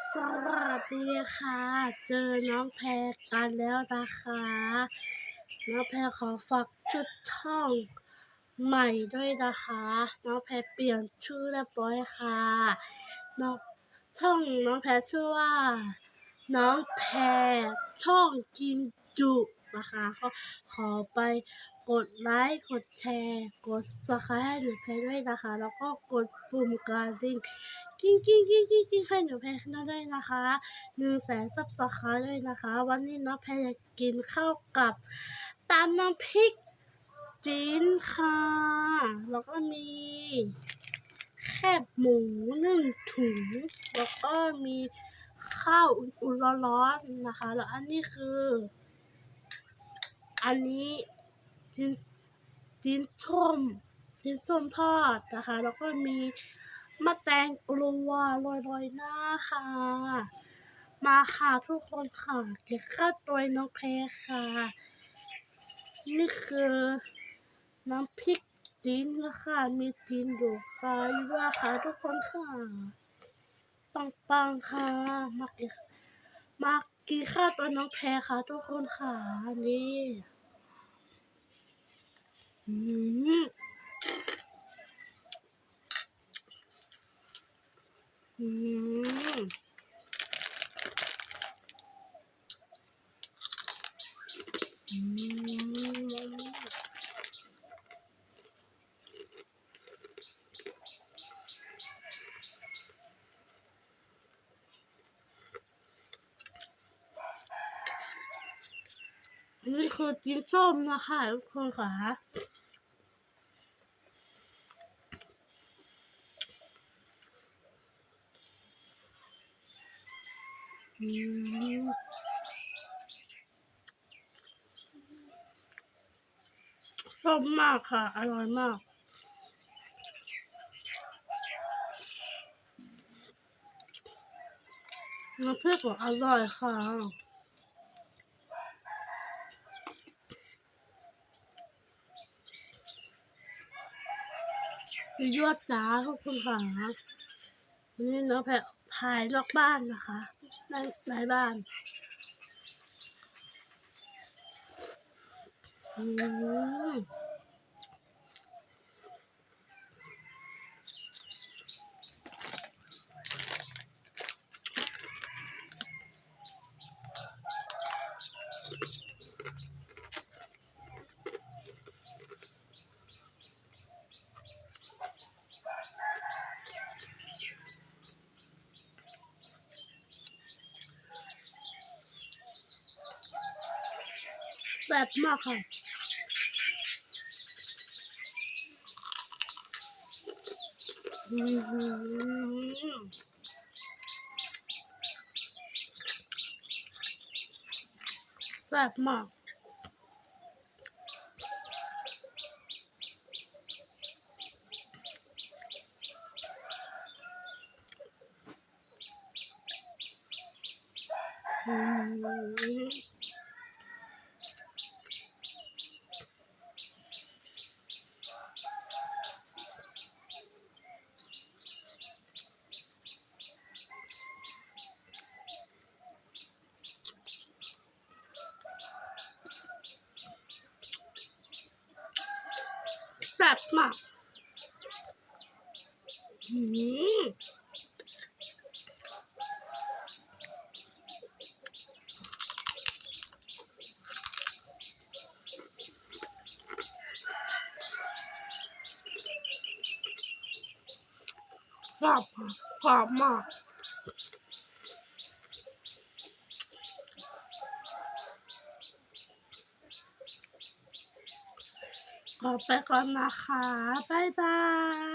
สวัสดีค่ะ เจอน้องแพรกันแล้วนะคะ น้องแพรขอฝากชุดท่องใหม่ด้วยนะคะ น้องแพรเปลี่ยนชื่อเรียบร้อยค่ะ น้องท่องน้องแพรชื่อว่า น้องแพรช่องกินจุนะคะก็ขอไป กดไลค์ กดแชร์ กด subscribe ให้หนูแพรด้วยนะคะ แล้วก็กดปุ่มกระดิ่งกิ้งกิ้งกิ้งกิ้งกิ้งให้หนูแพรขึ้นมาด้วยนะคะหนึ่งแสนซับสไครต์ด้วยนะคะ วันนี้น้องแพรอยากกินข้าวกับตามน้ำพริกจีนค่ะ แล้วก็มีแคบหมูหนึ่งถุง แล้วก็มีข้าวอุ่นๆร้อนๆนะคะ แล้วอันนี้คือ อันนี้ จีนจีนส้มจีนส้มทอดนะคะ แล้วก็มีมะแตงกลัวโรยๆหน้าค่ะ มาค่ะทุกคนค่ะเก็บข้าวตัวน้องเพค่ะ นี่คือน้ำพริกจีนนะคะมีจีนอยู่ค่ะอยู่ด้วยค่ะทุกคนค่ะ ปังๆค่ะ มากินมากินข้าวตัวน้องแพรค่ะ ทุกคนค่ะนี่ อืมอืมนี่คือจีนส้มนะคะทุกคนค่ะ ชอบมากค่ะ อร่อยมากน้ำพริกก็อร่อยค่ะยอดจ้าขอบคุณค่ะวันนี้น้องแพรถ่ายนอกบ้านนะคะ ในในบ้านอืม แบบมากค่ะอืมแบบมากอืมแซ่ บมากกรอบกรอบมาก ขอไปก่อนนะคะ บ๊ายบาย